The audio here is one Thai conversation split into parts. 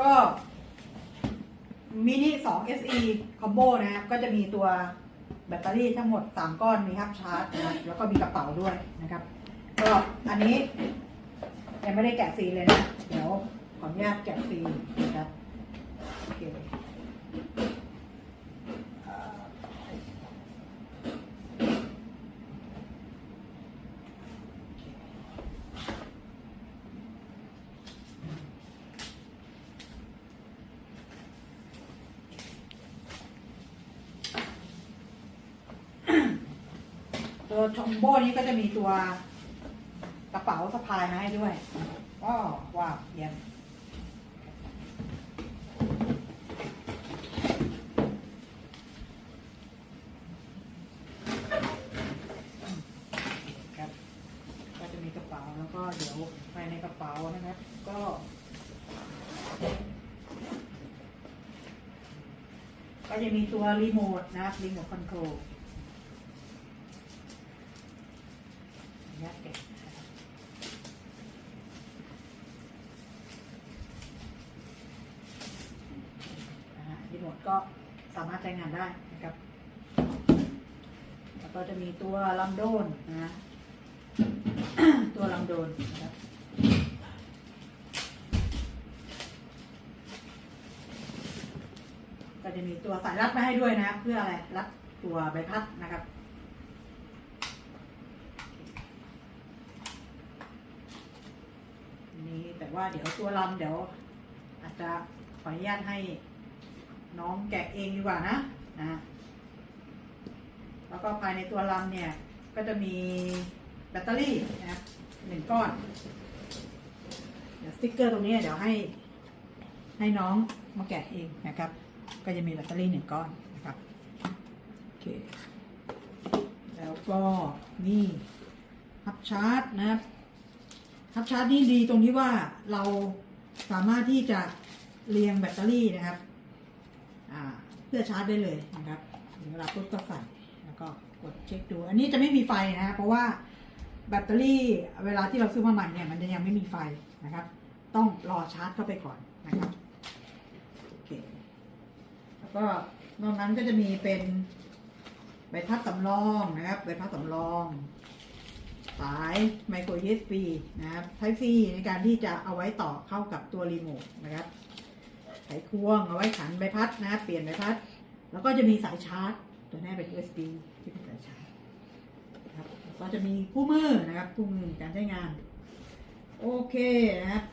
ก็มินิ2 SE คอมโบนะครับ ก็จะมีตัวแบตเตอรี่ทั้งหมด 3 ก้อนมีครับชาร์จนะครับแล้วก็มีกระเป๋าด้วยนะครับ ก็อันนี้ ยังไม่ได้แกะซีเลยนะ เดี๋ยวขออนุญาตแกะซีนะครับโอเค ตัวชมโบ้นี้ก็จะมีตัวกระเป๋าสะพายมาให้ด้วยก็ว้าวเยี่ยมครับก็จะมีกระเป๋าแล้วก็เดี๋ยวภายในกระเป๋านะครับ ก็ก็จะมีตัวรีโมทนะครับรีโมทคอนโทรลยัดเก็บนะครับนะฮะรีโมทก็สามารถใช้งานได้นะครับ แล้วก็จะมีตัวลำโดนนะตัวลำโดนนะครับก็จะมีตัวสายรัดมาให้ด้วยนะครับ เพื่ออะไรรัดตัวใบพัดนะครับนี่แต่ว่าเดี๋ยวตัวลำเดี๋ยวอาจจะขออนุญาตให้ น้องแกะเองดีกว่านะนะ แล้วก็ภายในตัวลำเนี่ย ก็จะมีแบตเตอรี่นะครับหนึ่งก้อน เดี๋ยวสติ๊กเกอร์ตรงนี้เดี๋ยวให้ให้น้องมาแกะเองนะครับ ก็จะมีแบตเตอรี่หนึ่งก้อนนะครับโอเคแล้วก็นี่ฮับชาร์จนะครับฮับชาร์จนี่ดีตรงที่ว่าเราสามารถที่จะเรียงแบตเตอรี่นะครับ เพื่อชาร์จได้เลยนะครับถึงเวลาปุ๊บก็ใส่แล้วก็กดเช็คดู อันนี้จะไม่มีไฟนะ เพราะว่าแบตเตอรี่เวลาที่เราซื้อมาใหม่เนี่ยมันจะยังไม่มีไฟนะครับ ต้องรอชาร์จเข้าไปก่อนนะครับโอเคแล้วก็นอกนั้นก็จะมีเป็นใบพัดสำรองนะครับใบพัดสำรองสายไมโคร USB นะครับไทซีในการที่จะเอาไว้ต่อเข้ากับตัวรีโมทนะครับ สายควงเอาไว้ขันใบพัดนะครับเปลี่ยนใบพัด แล้วก็จะมีสายชาร์จ ตัวแน่เป็น USB ที่เป็นสายชาร์จนะครับก็จะมีคู่มือนะครับคู่มือการใช้งาน โอเคนะครับ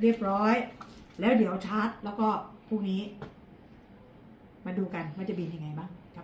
เรียบร้อย แล้วเดี๋ยวชาร์จ แล้วก็พรุ่งนี้ มาดูกันว่าจะบินยังไงบ้างครับ